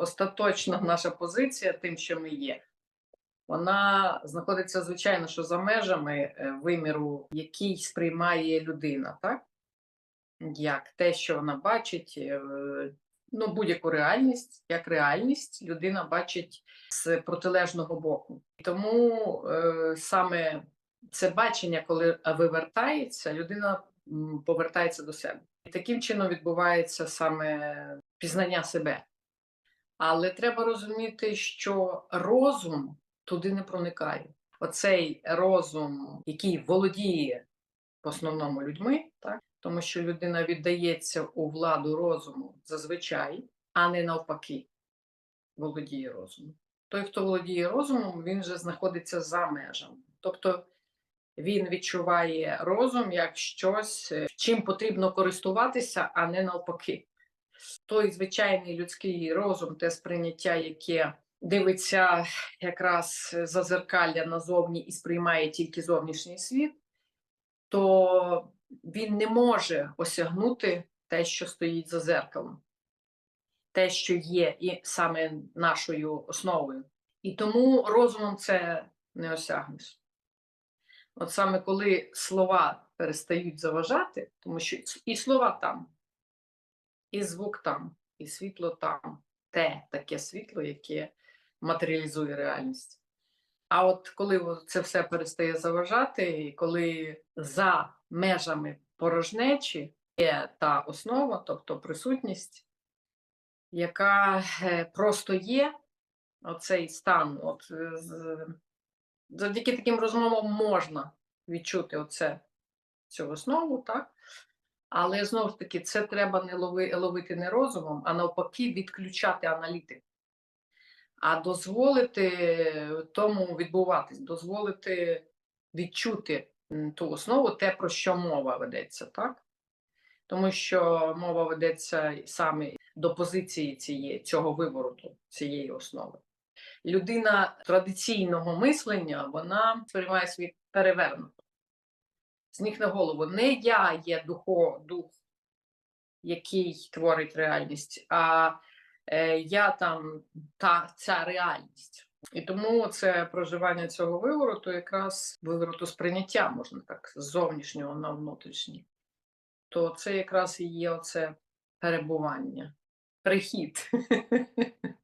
остаточна наша позиція, тим, що ми є, вона знаходиться, звичайно, що за межами е, виміру, який сприймає людина, так? Як те, що вона бачить, е, ну, будь-яку реальність, як реальність людина бачить з протилежного боку. Тому е, саме це бачення, коли вивертається, людина повертається до себе. І таким чином відбувається саме пізнання себе. Але треба розуміти, що розум туди не проникає. Оцей розум, який володіє в основному людьми, так? тому що людина віддається у владу розуму зазвичай, а не навпаки, володіє розумом. Той, хто володіє розумом, він вже знаходиться за межами. Тобто він відчуває розум як щось, чим потрібно користуватися, а не навпаки. Той звичайний людський розум, те сприйняття, яке дивиться якраз за зеркалля назовні і сприймає тільки зовнішній світ, то він не може осягнути те, що стоїть за зеркалом, те, що є і саме нашою основою. І тому розумом це не осягнеш. От саме коли слова перестають заважати, тому що і слова там, і звук там, і світло там, те таке світло, яке матеріалізує реальність. А от коли це все перестає заважати, і коли за межами порожнечі є та основа, тобто присутність, яка е, просто є, оцей стан, от е, завдяки таким розмовам можна відчути оце, цю основу, так? Але знову ж таки, це треба не лови, ловити не розумом, а навпаки, відключати аналітику. А дозволити тому відбуватись, дозволити відчути ту основу, те, про що мова ведеться, так? Тому що мова ведеться саме до позиції цієї, цього вивороту, цієї основи. Людина традиційного мислення, вона сприймає світ перевернуто. З ніг на голову. Не я є духо, дух, який творить реальність, а е, я там та ця реальність. І тому це проживання цього вивороту, якраз вивороту сприйняття, можна так, з зовнішнього на внутрішнє. То це якраз і є оце перебування, прихід.